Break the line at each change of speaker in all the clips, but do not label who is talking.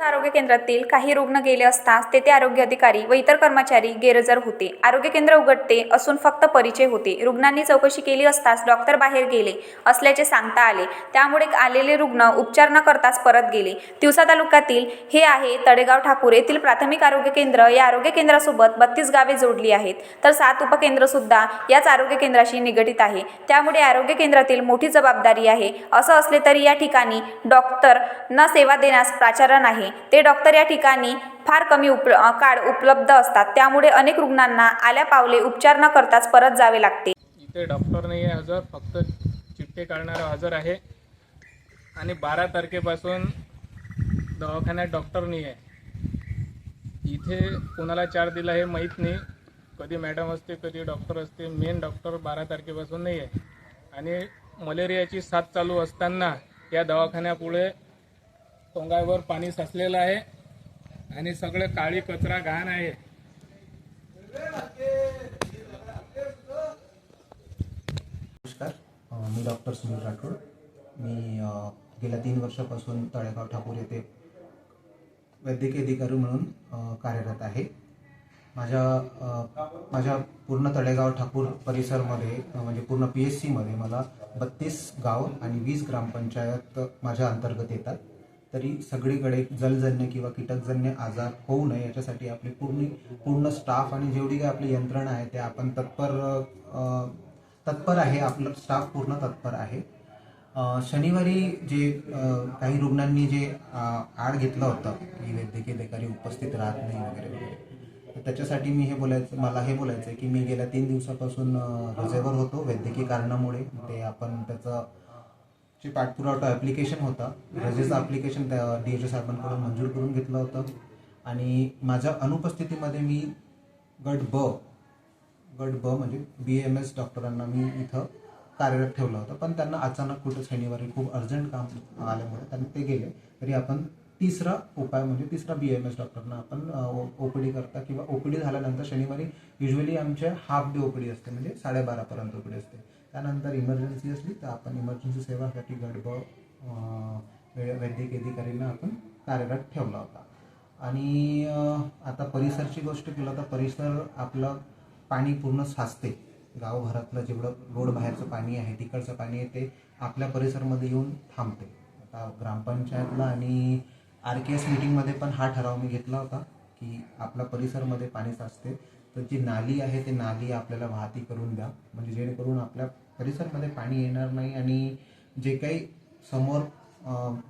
आरोग्य केंद्रातील काही रुग्ण गेले असताच तेथे आरोग्य अधिकारी व इतर कर्मचारी गैरहजर होते. आरोग्य केंद्र उघडते असून फक्त परिचय होते. रुग्णांनी चौकशी केली असताच डॉक्टर बाहेर गेले असल्याचे सांगता आले. त्यामुळे आलेले रुग्ण उपचार न करताच परत गेले. तिवसा तालुक्यातील हे आहे तडेगाव ठाकूर येथील प्राथमिक आरोग्य केंद्र. या आरोग्य केंद्रासोबत बत्तीस गावे जोडली आहेत. तर सात उपकेंद्र सुद्धा याच आरोग्य केंद्राशी निगडित आहे. त्यामुळे आरोग्य केंद्रातील मोठी जबाबदारी आहे. असं असले तरी या ठिकाणी डॉक्टर न सेवा देण्यास प्राचारण आहे नाही ते डॉक्टर या ठिकाणी फार कमी उप काळ उपलब्ध असतात. त्यामुळे अनेक रुग्णांना आल्या पावले उपचार न करताच परत जावे लागते.
इथे डॉक्टर नाही आहे हजर फक्त चिठ्ठे काढणारा हजर आहे. आणि बारा तारखेपासून दवाखान्यात डॉक्टर नाही आहे. इथे कोणाला चार दिला हे माहीत नाही. कधी मॅडम असते कधी डॉक्टर असते. मेन डॉक्टर बारा तारखेपासून नाही आहे. आणि मलेरियाची साथ चालू असताना या दवाखान्यापुढे तोंगावर पाणी साचलेलं आहे आणि सगळे काळी कचरा घाण आहे.
नमस्कार. मी डॉक्टर सुनील राठोड. मी गेल्या तीन वर्षापासून तळेगाव ठाकूर येथे वैद्यकीय अधिकारी म्हणून कार्यरत आहे. माझ्या माझ्या पूर्ण तळेगाव ठाकूर परिसरमध्ये म्हणजे पूर्ण पी एच सीमध्ये मला बत्तीस गाव आणि वीस ग्रामपंचायत माझ्या अंतर्गत येतात. तरी सगळीकडे जलजन्य किंवा कीटकजन्य आजार होऊ नये याच्यासाठी आपली पूर्ण पूर्ण स्टाफ आणि जेवढी काही आपली यंत्रणा आहे ते आपण तत्पर तत्पर आहे आपलं स्टाफ पूर्ण तत्पर आहे. शनिवारी जे काही रुग्णांनी जे आड घेतलं होतं की वैद्यकीय अधिकारी उपस्थित राहत नाही वगैरे वगैरे त्याच्यासाठी मी हे बोलायचं मला हे बोलायचं आहे की मी गेल्या तीन दिवसापासून रजेवर होतो वैद्यकीय कारणामुळे. ते आपण त्याचं जे पाठपुरावा ॲप्लिकेशन होता रजेचं ॲप्लिकेशन त्या डी एच साहेबांकडून मंजूर करून घेतलं होतं. आणि माझ्या अनुपस्थितीमध्ये मी गट ब गट ब म्हणजे बी एम एस डॉक्टरांना मी इथं कार्यरत ठेवलं होतं. पण त्यांना अचानक कुठं शनिवारी खूप अर्जंट काम आल्यामुळे त्यांना ते गेले. तरी आपण तिसरा उपाय म्हणजे तिसरा बी एम एस डॉक्टरना आपण ओ पी डी करता किंवा ओ पी डी झाल्यानंतर शनिवारी युजली आमच्या half day O P D असते म्हणजे साडेबारापर्यंत ओ पी डी असते. त्यानंतर इमर्जन्सी असली तर आपण इमर्जन्सी सेवासाठी गडब वैद्यकीय अधिकारींना आपण कार्यरत ठेवला होता. आणि आता परिसरची गोष्ट केलं तर परिसर आपलं पाणी पूर्ण साचते. गावभरातलं जेवढं रोड बाहेरचं पाणी आहे तिकडचं पाणी आहे ते आपल्या परिसरमध्ये येऊन थांबते. आता ग्रामपंचायतला आणि आर के एस मिटिंगमध्ये पण हा ठराव मी घेतला होता की आपल्या परिसरमध्ये पाणी साचते. तर जी नाली आहे ते नाली आपल्याला वाहती करून द्या. म्हणजे जेणेकरून आपल्या परिसरमध्ये पाणी येणार नाही आणि जे काही समोर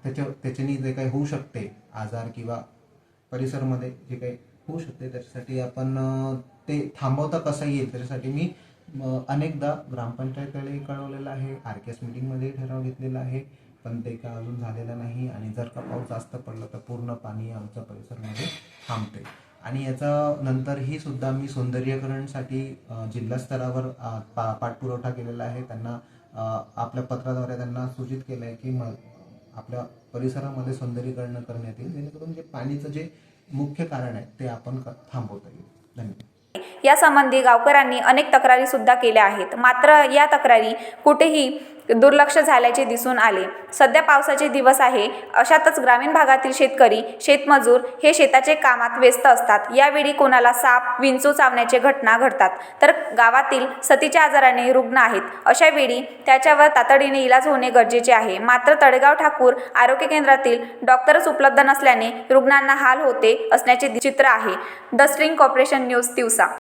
त्याच्या त्याच्यानी जे काही होऊ शकते आजार किंवा परिसरमध्ये जे काही होऊ शकते त्याच्यासाठी आपण ते थांबवता कसं येईल त्याच्यासाठी मी अनेकदा ग्रामपंचायतकडे कळवलेलं आहे. आर के एस मिटिंगमध्ये ठराव घेतलेला आहे. पण ते काय अजून झालेलं नाही आणि जर का पाऊस जास्त पडला तर पूर्ण पाणी आमच्या परिसरामध्ये थांबते. आणि याचा नंतरही सुद्धा मी सौंदर्यकरणसाठी जिल्हास्तरावर जिल्हा स्तरावर पा पाठपुरवठा केलेला आहे. त्यांना आपल्या पत्राद्वारे त्यांना सूचित केलं आहे की म आपल्या परिसरामध्ये सौंदर्यीकरण करण्यात येईल. जेणेकरून जे पाणीचं जे मुख्य कारण आहे ते आपण थांबवता येईल. धन्यवाद.
यासंबंधी गावकऱ्यांनी अनेक तक्रारी सुद्धा केल्या आहेत. मात्र या तक्रारी कुठेही दुर्लक्ष झाल्याचे दिसून आले. सध्या पावसाचे दिवस आहे. अशातच ग्रामीण भागातील शेतकरी शेतमजूर हे शेताचे कामात व्यस्त असतात. यावेळी कोणाला साप विंचू चावण्याचे घटना घडतात. तर गावातील सतीच्या आजाराने रुग्ण आहेत. अशा वेळी त्याच्यावर तातडीने इलाज होणे गरजेचे आहे. मात्र तळेगाव ठाकूर आरोग्य केंद्रातील डॉक्टरच उपलब्ध नसल्याने रुग्णांना हाल होते असण्याचे चित्र आहे. द स्ट्रिंग कॉर्पोरेशन न्यूज दिवसा